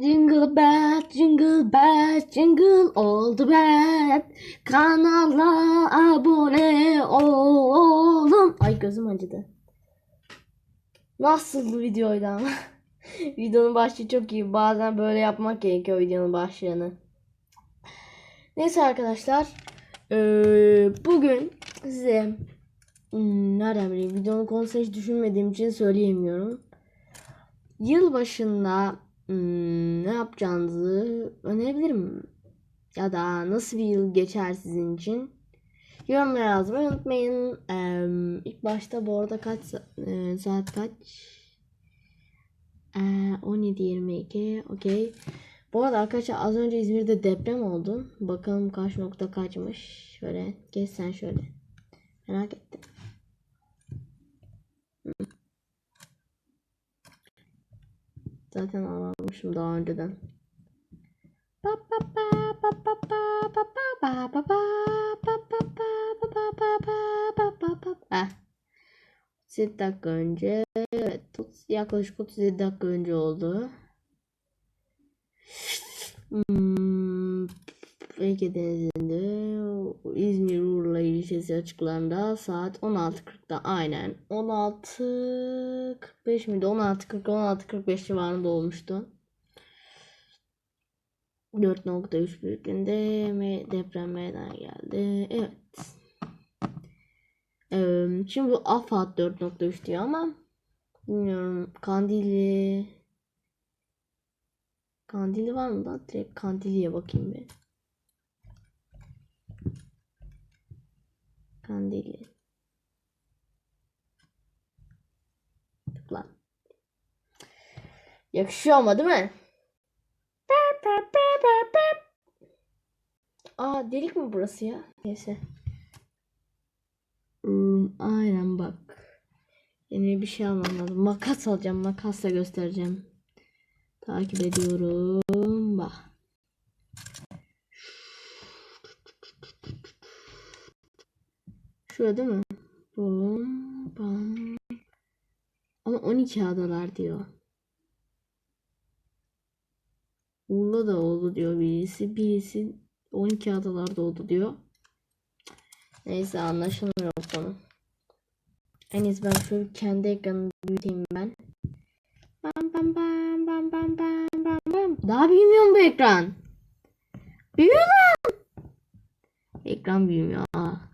Jingle bell, jingle bell, jingle all the bell. Kanala abone olun. Ay gözüm acıdı. Nasıl videoydu ama. Videonun başlığı çok iyi. Bazen böyle yapmak gerekiyor videonun başlığını. Neyse arkadaşlar. eee, bugün size hmm, nereden bileyim videonun konusunu hiç düşünmediğim için söyleyemiyorum. Yılbaşında hmm, ne yapacağınızı önerebilirim. Ya da nasıl bir yıl geçer sizin için. Yorumlara yazmayı unutmayın. Eee ilk başta bu arada kaç eee, saat kaç? Eee 17.22 okey. Bu arada arkadaşlar az önce İzmir'de deprem oldu. Bakalım kaç nokta kaçmış. Şöyle geç sen şöyle. Merak ettim. Hı. Pa pa pa pa. Eh. 7 dakika önce evet yaklaşık 37 dakika önce oldu. Hmm, Ege Denizi'nde İzmir ilçesi açıklarında saat 16.40'da aynen 16.45 miydi? 16.40 16.45 civarında olmuştu. 4.3 büyüklüğünde deprem meydana geldi. Evet. Şimdi bu AFAD 4.3 diyor ama bilmiyorum Kandili Kandili var mı da? Direkt Kandili'ye bakayım bir. Kandili. Tıkla. Yakışıyor ama değil mi? Aa delik mi burası ya? Neyse. Hmm, aynen bak. Yeni bir şey almam lazım. Makas alacağım. Makasla göstereceğim. Takip ediyorum. Bak. Şurada değil mi? Bum, bam. Ama 12 adalar diyor. Urla da oldu diyor birisi. Birisi 12 adalarda oldu diyor. Neyse anlaşılmıyor o konu. En iyisi ben şöyle kendi ekranımı büyüteyim ben. Bam bam bam bam bam bam bam bam. Daha büyümüyor mu bu ekran? Büyüyor lan. Ekran büyümüyor. Aa.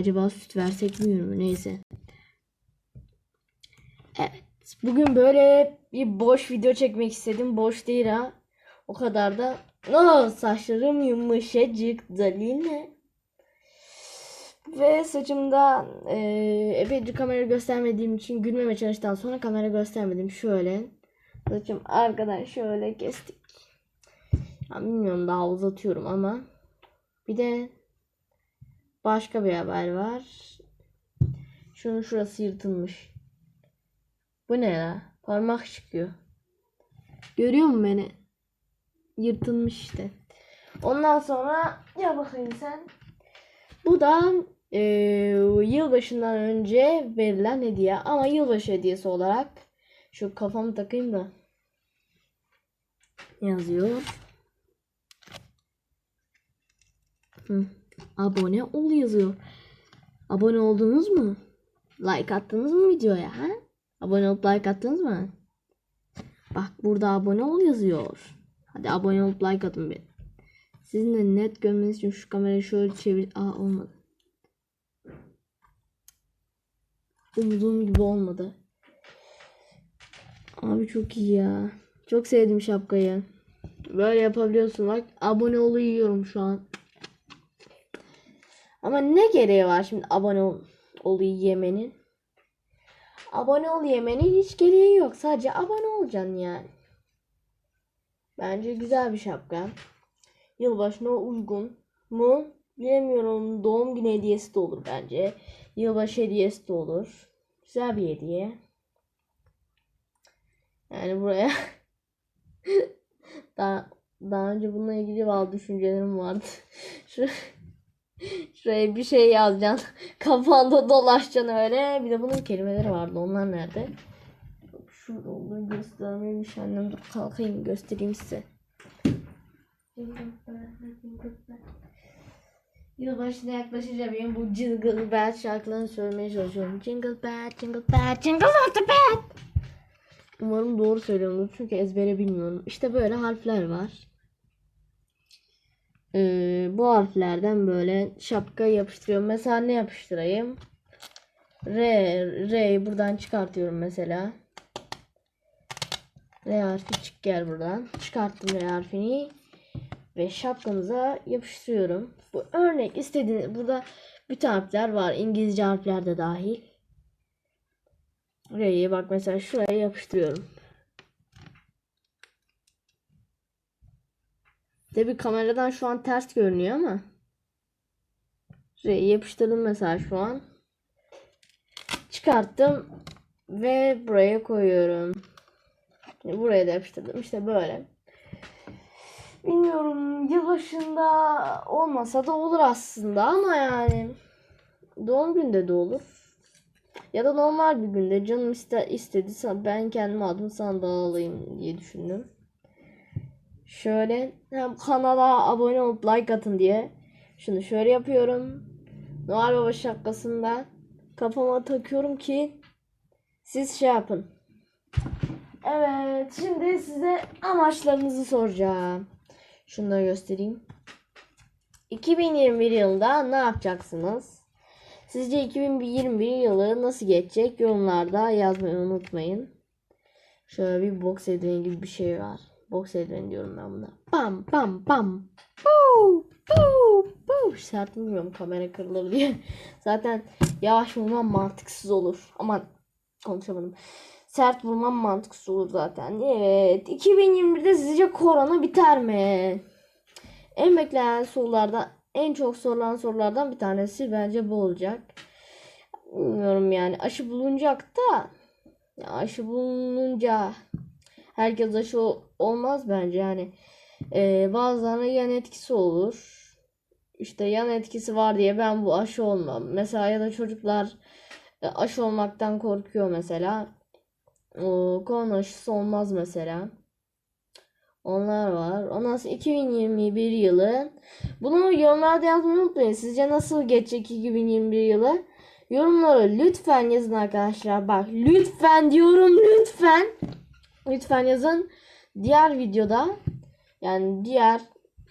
Acaba süt versek mü? Neyse. Evet. Bugün böyle bir boş video çekmek istedim. Boş değil ha. O kadar da. Oh, saçlarım yumuşacık Daline. Ve saçımda e, epeyce kamera göstermediğim için gülmeme çalıştıktan sonra kamera göstermedim. Şöyle. Saçım arkadan şöyle kestik. Ya bilmiyorum daha uzatıyorum ama. Bir de başka bir haber var. Şunun şurası yırtılmış. Bu ne ya? Parmak çıkıyor. Görüyor musun beni? Yırtılmış işte. Ondan sonra ya bakayım sen. Bu da eee yılbaşından önce verilen hediye. Ama yılbaşı hediyesi olarak şu kafamı takayım da yazıyor. Hı. Abone ol yazıyor. Abone oldunuz mu? Like attınız mı videoya? Ha? Abone olup like attınız mı? Bak burada abone ol yazıyor. Hadi abone olup like atın bir. Sizin de net görmeniz için şu kamerayı şöyle çevir. Aa olmadı. Umduğum gibi olmadı. Abi çok iyi ya. Çok sevdim şapkayı. Böyle yapabiliyorsun bak. Abone ol yiyorum şu an. Ama ne gereği var şimdi abone ol, ol yemenin? Abone ol yemenin hiç gereği yok. Sadece abone olacaksın yani. Bence güzel bir şapka. Yılbaşına uygun mu? Bilemiyorum. Doğum günü hediyesi de olur bence. Yılbaşı hediyesi de olur. Güzel bir hediye. Yani buraya daha daha önce bununla ilgili bazı düşüncelerim vardı. Şu Şuraya bir şey yazacaksın. Kafanda dolaşacaksın öyle. Bir de bunun kelimeleri vardı. Onlar nerede? Şurada olduğunu göstermemiş annem. Dur kalkayım göstereyim size. Yılbaşına yaklaşınca benim bu Jingle Bell şarkılarını söylemeye çalışıyorum. Jingle Bell, Jingle Bell, Jingle all the bell. Umarım doğru söylüyorum çünkü ezbere bilmiyorum. İşte böyle harfler var. Ee, bu harflerden böyle şapka yapıştırıyorum. Mesela ne yapıştırayım? R, R'yi buradan çıkartıyorum mesela. R harfi çık gel buradan. Çıkarttım R harfini ve şapkamıza yapıştırıyorum. Bu örnek istediğiniz burada bütün harfler var. İngilizce harfler de dahil. R'yi bak mesela şuraya yapıştırıyorum. Tabi kameradan şu an ters görünüyor ama R'yi yapıştırdım mesela şu an. Çıkarttım ve buraya koyuyorum. Buraya da yapıştırdım. İşte böyle. Bilmiyorum yılbaşında olmasa da olur aslında ama yani doğum günde de olur. Ya da normal bir günde canım iste, istedi ben kendim aldım sana da alayım diye düşündüm. Şöyle hem kanala abone olup like atın diye şunu şöyle yapıyorum. Noel Baba şapkasında kafama takıyorum ki siz şey yapın. Evet şimdi size amaçlarınızı soracağım. Da göstereyim. 2021 yılında ne yapacaksınız? Sizce 2021 yılı nasıl geçecek? Yorumlarda yazmayı unutmayın. Şöyle bir box eldiveni gibi bir şey var. Box eldiveni diyorum ben buna. Bam bam bam. Buu, buu, buu. Sert vurmuyorum kamera kırılır diye. Zaten yavaş vurmam mantıksız olur. Aman konuşamadım. Sert vurmam mantıksız olur zaten. Evet. 2021'de sizce korona biter mi? En beklenen sorulardan en çok sorulan sorulardan bir tanesi bence bu olacak. Bilmiyorum yani aşı bulunacak da aşı bulununca herkes aşı ol- olmaz bence yani ee, bazılarına yan etkisi olur. İşte yan etkisi var diye ben bu aşı olmam. Mesela ya da çocuklar e, aşı olmaktan korkuyor mesela. O korona aşısı olmaz mesela. Onlar var. Ondan sonra 2021 yılı. Bunu yorumlarda yazmayı unutmayın. Sizce nasıl geçecek 2021 yılı? Yorumlara lütfen yazın arkadaşlar. Bak lütfen diyorum lütfen. Lütfen yazın. Diğer videoda yani diğer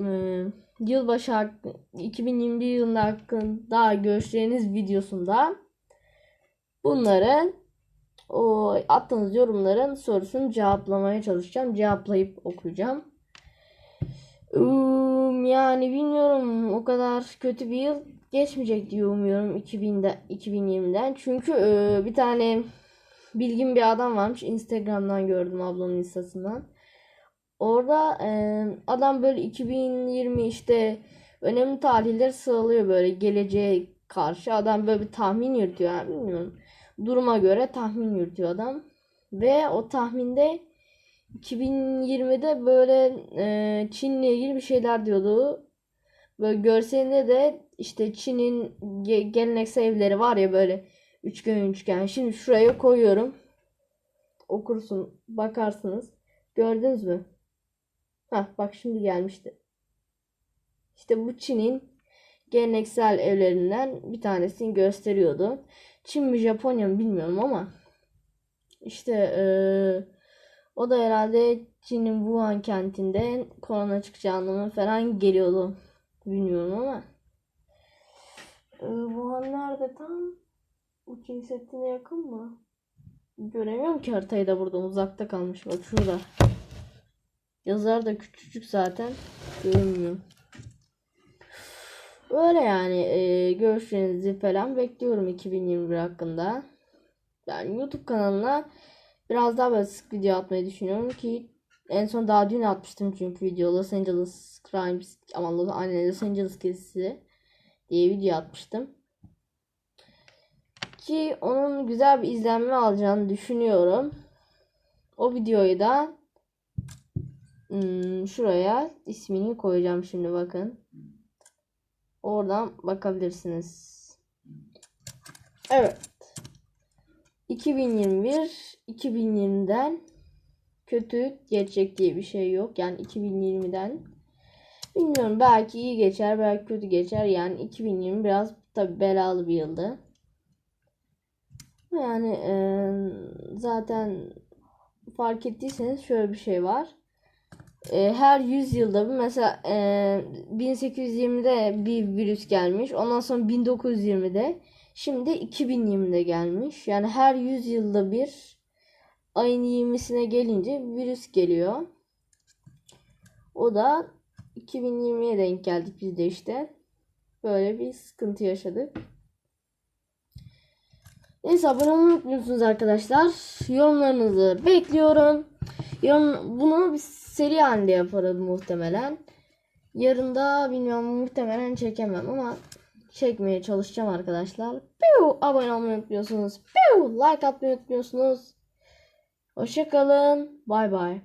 ıı, yılbaşı hakkı, 2021 yılında hakkında görüşleriniz videosunda bunları o attığınız yorumların sorusunu cevaplamaya çalışacağım. Cevaplayıp okuyacağım. Yani bilmiyorum o kadar kötü bir yıl geçmeyecek diye umuyorum 2000'de 2020'den. Çünkü e, bir tane bilgin bir adam varmış. Instagram'dan gördüm ablamın instasından. Orada e, adam böyle 2020 işte önemli tarihleri sıralıyor böyle geleceğe karşı. Adam böyle bir tahmin yürütüyor. Yani bilmiyorum duruma göre tahmin yürütüyor adam. Ve o tahminde 2020'de böyle e, Çin'le ilgili bir şeyler diyordu. Böyle görselinde de işte Çin'in ge- geleneksel evleri var ya böyle üçgen üçgen. Şimdi şuraya koyuyorum. Okursun, bakarsınız. Gördünüz mü? Hah bak şimdi gelmişti. İşte bu Çin'in geleneksel evlerinden bir tanesini gösteriyordu. Çin mi Japonya mı bilmiyorum ama işte eee, o da herhalde Çin'in Wuhan kentinde korona çıkacağı anlamına falan geliyordu. Bilmiyorum ama Eee, Wuhan nerede tam? Bu Çin Seddi'ne yakın mı? Göremiyorum ki haritayı da buradan uzakta kalmış. Bak şurada. Yazar da küçücük zaten. Görünmüyor. Öyle yani e, görüşlerinizi falan bekliyorum 2021 hakkında. Yani YouTube kanalına biraz daha böyle sık video atmayı düşünüyorum ki en son daha dün atmıştım çünkü video Los Angeles Crimes aman Los, aynen Los Angeles kesisi diye video atmıştım. Ki onun güzel bir izlenme alacağını düşünüyorum. O videoyu da hmm, şuraya ismini koyacağım şimdi bakın. Oradan bakabilirsiniz. Evet. 2021 2020'den kötü geçecek diye bir şey yok. Yani 2020'den bilmiyorum belki iyi geçer belki kötü geçer. Yani 2020 biraz tabi belalı bir yıldı. Yani eee, zaten fark ettiyseniz şöyle bir şey var. Eee, her 100 yılda bir mesela eee 1820'de bir virüs gelmiş. Ondan sonra 1920'de şimdi 2020'de gelmiş. Yani her 100 yılda bir ayın 20'sine gelince virüs geliyor. O da 2020'ye denk geldik biz de işte. Böyle bir sıkıntı yaşadık. Neyse abone olmayı unutmuyorsunuz arkadaşlar. Yorumlarınızı bekliyorum. Yorum, bunu bir seri halinde yaparım muhtemelen. Yarın da bilmiyorum muhtemelen çekemem ama çekmeye çalışacağım arkadaşlar. Piu, abone olmayı unutmuyorsunuz. Piu, like atmayı unutmuyorsunuz. Hoşçakalın. Bay bay.